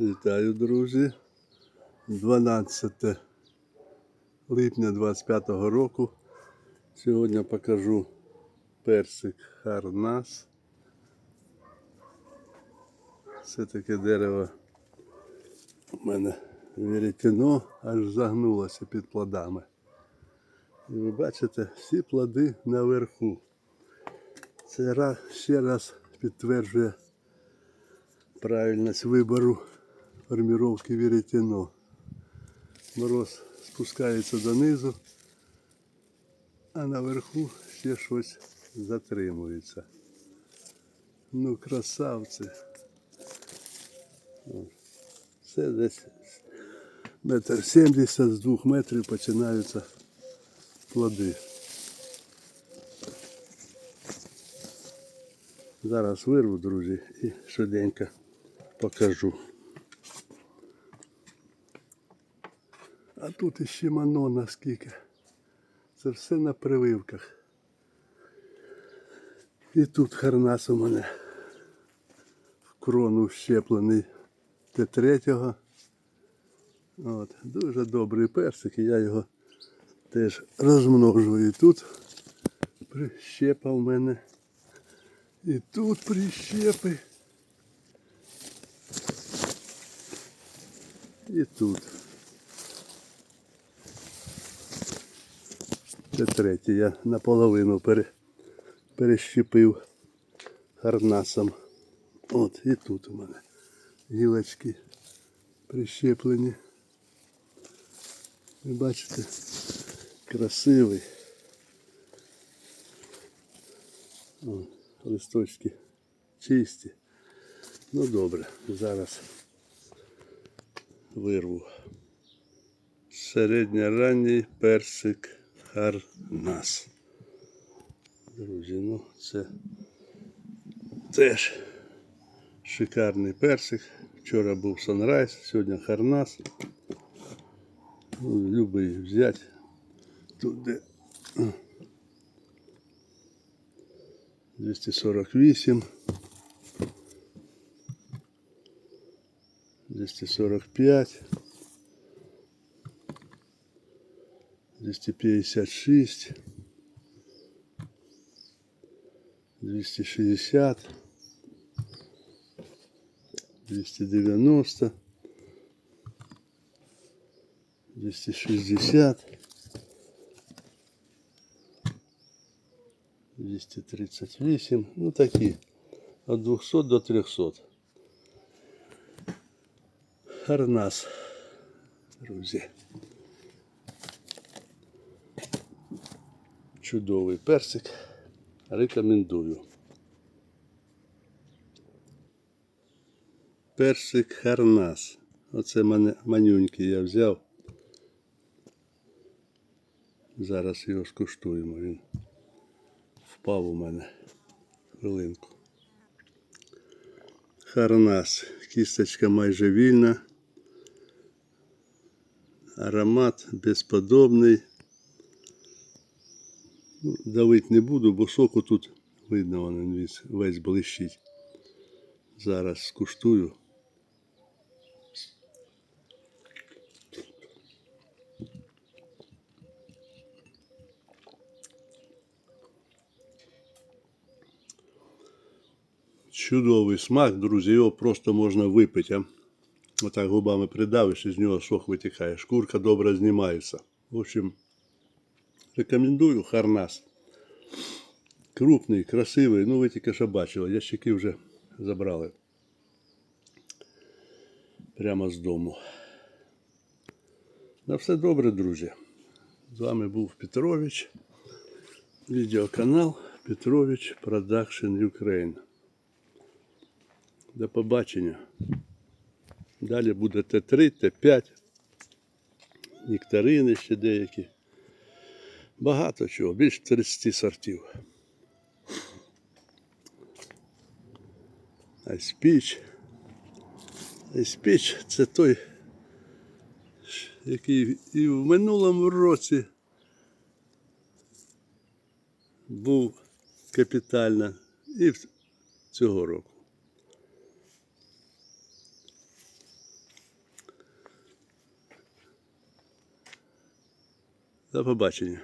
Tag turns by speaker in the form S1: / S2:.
S1: Вітаю, друзі. 12 липня 25 року. Сьогодні покажу персик Харнас. Це таке дерево у мене веретено аж загнулося під плодами. І ви бачите, всі плоди наверху. Це ще раз підтверджує правильність вибору формировки веретено. Мороз спускається донизу, а наверху ще щось затримується. Ну, красавці. Це десь метр сімдесят з двох метрів починаються плоди. Зараз вирву, друзі, і швиденько покажу. А тут іще мано наскільки. Це все на прививках. І тут харнас у мене в крону вщеплений Т3. От, дуже добрий персик, я його теж розмножую. І тут прищепа в мене. І тут прищепи. І тут. Це третє. Я наполовину пере, перещепив харнасом. От, і тут у мене гілочки прищеплені. Ви бачите, красивий. О, листочки чисті. Ну добре, зараз вирву. Середньоранній персик Харнас. Друзі, ну це теж шикарний персик. Вчора був Санрайз, сьогодні Харнас. Ну, любий взяти. А, 248. 245. 256. 260. 290. 260. 238. Ну такі. Від 200 до 300. Харнас, друзі. Чудовий персик. Рекомендую. Персик Харнас. Оце мене манюнький я взяв. Зараз його скуштуємо. Він впав у мене. Хвилинку. Харнас. Кісточка майже вільна. Аромат безподобний. Давить не буду, бо соку тут видно, він весь, блищить. Зараз скуштую. Чудовий смак, друзі, його просто можна випити. А? Отак губами придавиш, і з нього сок витікає. Шкурка добре знімається. В общем, рекомендую Харнас. Крупний, красивий, ну ви тільки що бачили, ящики вже забрали. Прямо з дому. На все добре, друзі. З вами був Петрович. Відеоканал Петрович Production Ukraine. До побачення. Далі буде Т3, Т5, нектарини ще деякі. Багато чого, більше 30 сортів. Айспіч. Айспіч це той, який і в минулому році був капітально і цього року. До побачення.